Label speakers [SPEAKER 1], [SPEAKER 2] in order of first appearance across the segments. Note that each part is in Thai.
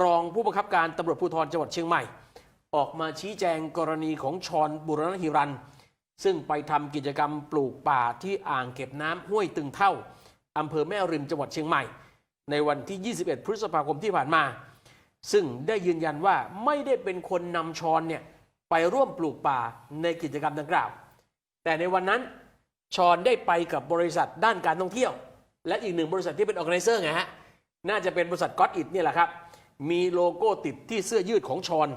[SPEAKER 1] รองผู้บังคับการตำรวจภูธรจังหวัดเชียงใหม่ ออกมาชี้แจงกรณีของชอนบุรณหิรัน ซึ่งไปทำกิจกรรมปลูกป่าที่อ่างเก็บน้ำห้วยตึงเท่าอำเภอแม่ริมจังหวัดเชียงใหม่ ในวันที่ 21 พฤษภาคมที่ผ่านมา ซึ่งได้ยืนยันว่าไม่ได้เป็นคนนำชอนเนี่ยไปร่วมปลูกป่าในกิจกรรมดังกล่าว แต่ในวันนั้นชอนได้ไปกับบริษัทด้านการท่องเที่ยว และอีกหนึ่งบริษัทที่เป็นออแกไนเซอร์ไงฮะน่าจะเป็นบริษัทก็อตอิดนี่ยแหละครับ มีโลโก้ติดที่เสื้อยืดของชอน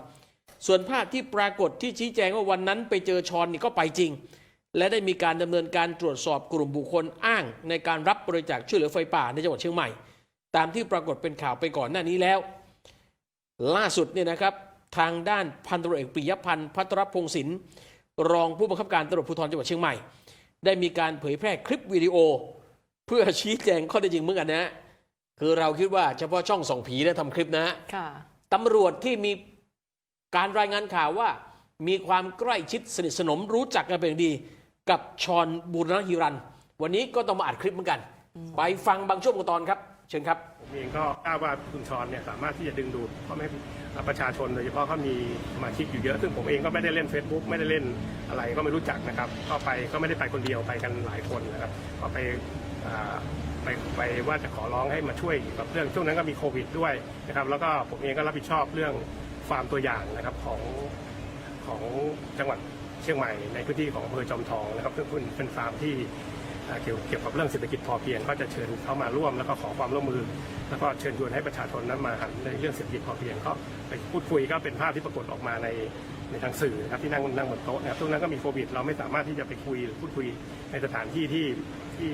[SPEAKER 1] ส่วนภาพที่ปรากฏที่ชี้แจงว่าวันนั้นไปเจอชอนนี่ก็ไปจริง และได้มีการดำเนินการตรวจสอบกลุ่มบุคคลอ้าง ในการรับบริจาคช่วยเหลือไฟป่าในจังหวัดเชียงใหม่ ตามที่ปรากฏเป็นข่าวไปก่อนหน้านี้แล้ว ล่าสุดเนี่ยนะครับทางด้านพันตำรวจเอกปิยพันธ์พัทรพงศินรองผู้บังคับการตำรวจภูธรจังหวัดเชียงใหม่ ได้มีการเผยแพร่คลิปวิดีโอ เพื่อชี้แจงข้อเท็จจริงเหมือนกันนะ คือเราคิดว่าเฉพาะช่องส่องผีนะทำคลิปนะฮะ
[SPEAKER 2] ค่ะ
[SPEAKER 1] ตำรวจที่มีการรายงานข่าวว่า มีความใกล้ชิดสนิทสนมรู้จักกันเป็นอย่างดี กับชอนบูรณฮิรัน วันนี้ก็ต้องมาอัดคลิปเหมือนกัน ไปฟังบางช่วงบางตอนครับ เชิญครับ
[SPEAKER 3] ผมเองก็ทราบว่าคุณชรเนี่ยสามารถที่จะดึงดูดพ่อแม่ประชาชนโดยเฉพาะเขามีสมาชิกอยู่เยอะ ซึ่งผมเองก็ไม่ได้เล่น Facebook ไม่ได้เล่นอะไรก็ไม่รู้จักนะครับ ก็ไปก็ไม่ได้ไปคนเดียวไปกันหลายคนนะครับก็ไปอ่า ไปไปว่าจะขอร้องให้มาช่วยกับเรื่องช่วงนั้นก็มีโควิดด้วยนะครับ แล้วก็ผมเองก็รับผิดชอบเรื่องฟาร์มตัวอย่างนะครับของของจังหวัดเชียงใหม่ในพื้นที่ของอำเภอจอมทองนะครับซึ่งเป็นฟาร์มที่เกี่ยวเกี่ยวกับเรื่องเศรษฐกิจพอเพียงก็จะเชิญเข้ามาร่วมแล้วก็ขอความร่วมมือ แล้วก็เชิญชวนให้ประชาชนนั้นมาหันในเรื่องเศรษฐกิจพอเพียงก็ไปพูดคุยก็เป็นภาพที่ปรากฏออกมาในในทางสื่อนะครับที่นั่งนั่งบนโต๊ะนะครับตรงนั้นก็มีโควิด เราไม่สามารถที่จะไปคุยหรือพูดคุยในสถานที่ที่ที่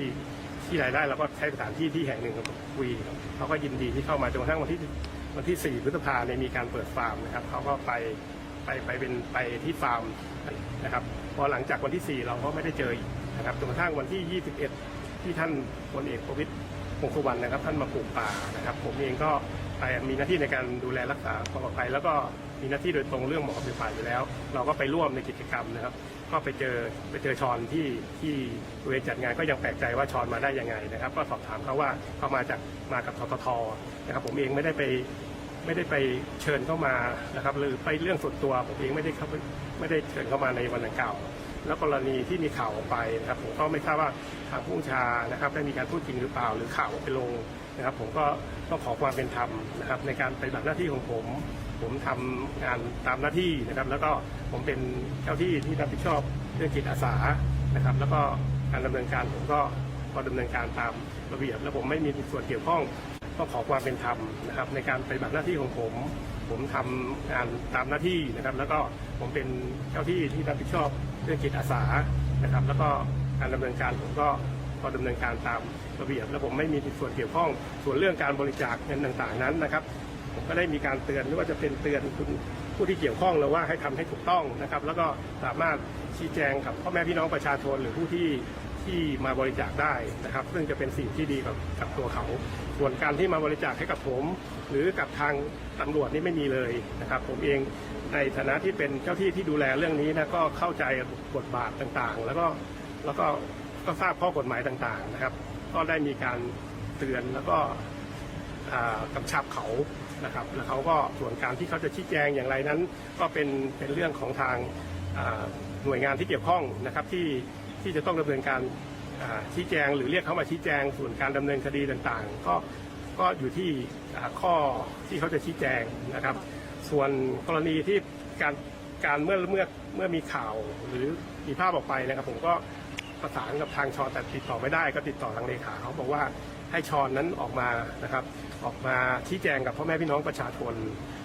[SPEAKER 3] ที่ใดได้เราก็ใช้สถานที่ที่แห่งหนึ่งคุยเขาก็ยินดีที่เข้ามาจนกระทั่งวันที่วันที่ 4 พฤษภาเนี่ยมีการเปิดฟาร์มนะครับเขาก็ไปไปไปเป็นไปที่ฟาร์มนะครับพอหลังจากวันที่ 4 เราก็ไม่ได้เจออีกนะครับจนกระทั่งวันที่ 21 ที่ท่านพลเอกประวิตรวงสุวรรณนะครับ ท่านมาปลูกป่านะครับ ผมเองก็ไปมีหน้าที่ในการดูแลรักษาความปลอดภัยแล้วก็ มีหน้าที่โดยตรงเรื่องหมอปลูกป่าอยู่แล้ว เราก็ไปร่วมในกิจกรรมนะครับ ก็ไปเจอไปเจอชอนที่ที่เวจัดงานก็ยังแปลกใจว่าชอนมาได้ยังไงนะครับ ก็สอบถามเขาว่าเขามาจากมากับทททนะครับ ผมเองไม่ได้ไปไม่ได้ไปเชิญเข้ามานะครับ หรือไปเรื่องส่วนตัวผมเองไม่ได้เข้าไม่ได้เชิญเข้ามาในวันดังกล่าวแล้วกรณีที่มีข่าวออกไปนะครับผมก็ไม่ทราบว่าทางผู้ชานะครับได้มีการพูดจริงหรือเปล่า หรือข่าวไปลง นะครับผมก็ต้องขอความเป็นธรรมนะครับในการปฏิบัติหน้าที่ของผม ผมทำงานตามหน้าที่นะครับ แล้วก็ผมเป็นเจ้าที่ที่รับผิดชอบเรื่องจิตอาสานะครับ แล้วก็การดำเนินการผมก็ก็ดำเนินการตามระเบียบ และผมไม่มีส่วนเกี่ยวข้องก็ขอความเป็นธรรมนะครับในการปฏิบัติหน้าที่ของผม ผมทำงานตามหน้าที่นะครับ แล้วก็ผมเป็นเจ้าที่ที่รับผิดชอบเรื่องจิตอาสานะครับ แล้วก็การดำเนินการผมก็ ก็ดำเนินการตามระเบียบ และผมไม่มีส่วนเกี่ยวข้องส่วนเรื่องการบริจาคเงินต่างๆนั้นนะครับผมก็ได้มีการเตือนไม่ว่าจะเป็นเตือนคุณผู้ที่เกี่ยวข้องแล้วว่าให้ทำให้ถูกต้องนะครับ แล้วก็สามารถชี้แจงกับพ่อแม่พี่น้องประชาชนหรือผู้ที่ที่มาบริจาคได้นะครับ ซึ่งจะเป็นสิ่งที่ดีกับกับตัวเขา ส่วนการที่มาบริจาคให้กับผม หรือกับทางตำรวจนี่ไม่มีเลยนะครับ ผมเองในฐานะที่เป็นเจ้าที่ที่ดูแลเรื่องนี้นะก็เข้าใจบทบาทต่างๆ แล้วก็แล้วก็ ก็ทราบข้อกฎหมายต่างๆนะครับ ก็ได้มีการเตือนแล้วก็กำชับเขานะครับ แล้วเขาก็ส่วนการที่เขาจะชี้แจงอย่างไรนั้น ก็เป็นเป็นเรื่องของทางหน่วยงานที่เกี่ยวข้องนะครับที่ที่จะต้องดำเนินการชี้แจง หรือเรียกเขามาชี้แจง ส่วนการดำเนินคดีต่างๆ ก็ก็อยู่ที่ข้อที่เขาจะชี้แจงนะครับ ส่วนกรณีที่การการเมื่อเมื่อเมื่อมีข่าวหรือมีภาพออกไปนะครับ ผมก็ ประสานกับทางชอแต่ติดต่อไม่ได้ก็ติดต่อทางเลขาเขาบอกว่าให้ชอนนั้นออกมานะครับ ออกมาชี้แจงกับพ่อแม่พี่น้องประชาชน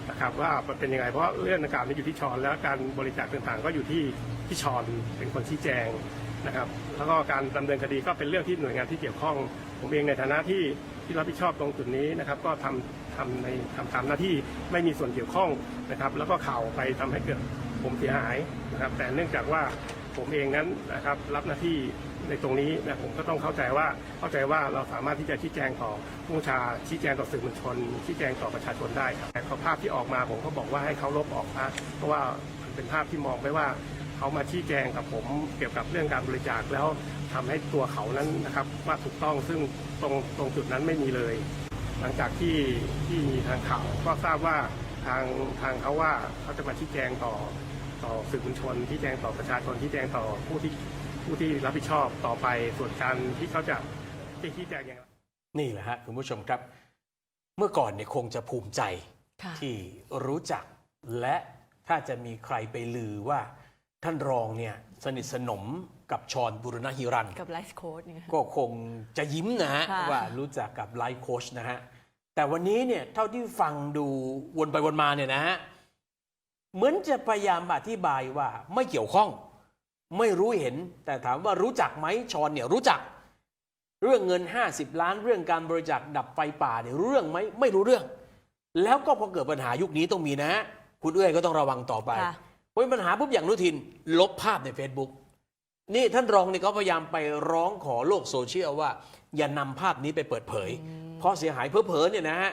[SPEAKER 3] นะครับว่าเป็นยังไงเพราะเรื่องดังกล่าวนี้อยู่ที่ชอนแล้วการบริจาคต่างๆ ก็อยู่ที่ที่ชอนเป็นคนชี้แจงนะครับ แล้วก็การดำเนินคดีก็เป็นเรื่องที่หน่วยงานที่เกี่ยวข้อง ผมเองในฐานะที่ที่รับผิดชอบตรงจุดนี้นะครับ ก็ทำทำในทำตามหน้าที่ไม่มีส่วนเกี่ยวข้องนะครับ แล้วก็ข่าวไปทำให้เกิดผมเสียหายนะครับ แต่เนื่องจากว่า ผมเองนั้นนะครับรับหน้าที่ในตรงนี้นะผมก็ต้องเข้าใจว่าเข้าใจว่าเราสามารถที่จะชี้แจงต่อผู้ชาชี้แจงต่อสื่อมวลชน ชี้แจงต่อประชาชนได้ครับแต่ภาพที่ออกมาผมก็บอกว่าให้เขาลบออกนะเพราะว่าเป็นภาพที่มองไปว่าเขามาชี้แจงกับผมเกี่ยวกับเรื่องการบริจาคแล้วทำให้ตัวเขานั้นนะครับว่าถูกต้องซึ่งตรงตรงจุดนั้นไม่มีเลย หลังจากที่ที่มีทางข่าวก็ทราบว่าทางทางเขาว่าเขาจะมาชี้แจงต่อ ต่อสื่อมวลชนชี้แจงต่อประชาชนชี้แจงต่อผู้ที่ผู้ที่รับผิดชอบต่อไปส่วนการที่เขาจะที่ชี้แจงอย่างไร
[SPEAKER 1] นี่แหละฮะคุณผู้ชมครับ เมื่อก่อนเนี่ยคงจะภูมิใจ
[SPEAKER 2] ค่ะ
[SPEAKER 1] ที่รู้จักและถ้าจะมีใครไปลือว่าท่านรองเนี่ยสนิทสนมกับชอนบุรณฮิรัน
[SPEAKER 2] กับไลฟ์โค้ดเนี่ย
[SPEAKER 1] ก็คงจะยิ้มนะฮะ
[SPEAKER 2] ค่ะ
[SPEAKER 1] ว่ารู้จักกับไลฟ์โค้ชนะฮะแต่วันนี้เนี่ยเท่าที่ฟังดูวนไปวนมาเนี่ยนะฮะ เหมือนจะพยายามอธิบายว่าไม่เกี่ยวข้อง ไม่รู้เห็น แต่ถามว่ารู้จักไหมชอนเนี่ยรู้จัก เรื่องเงิน 50 ล้านเรื่องการบริจาคดับไฟป่าเนี่ยรู้เรื่องไหมไม่รู้เรื่อง แล้วก็พอเกิดปัญหายุคนี้ต้องมีนะฮะคุณเอ้ยก็ต้องระวังต่อไป
[SPEAKER 2] ค่ะ
[SPEAKER 1] พอมีปัญหาปุ๊บอย่างอนุทิน ลบภาพใน Facebook นี่ท่านรองเนี่ยเขาพยายามไปร้องขอโลกโซเชียลว่า อย่านำภาพนี้ไปเปิดเผย เพราะเสียหายเผลอๆเนี่ยนะฮะ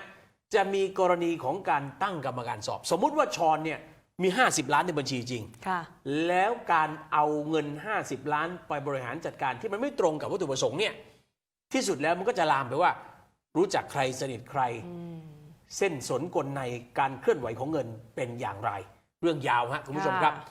[SPEAKER 1] จะมีกรณีของการตั้งกรรมการสอบ สมมุติว่าชอนเนี่ย มี 50 ล้านในบัญชีจริง
[SPEAKER 2] ค่ะ
[SPEAKER 1] แล้วการเอาเงิน 50 ล้านไปบริหารจัดการที่มันไม่ตรงกับวัตถุประสงค์เนี่ย ที่สุดแล้วมันก็จะลามไปว่า รู้จักใครสนิทใคร เส้นสนกลในการเคลื่อนไหวของเงินเป็นอย่างไร เรื่องยาวฮะคุณผู้ชมครับ
[SPEAKER 2] ค่ะ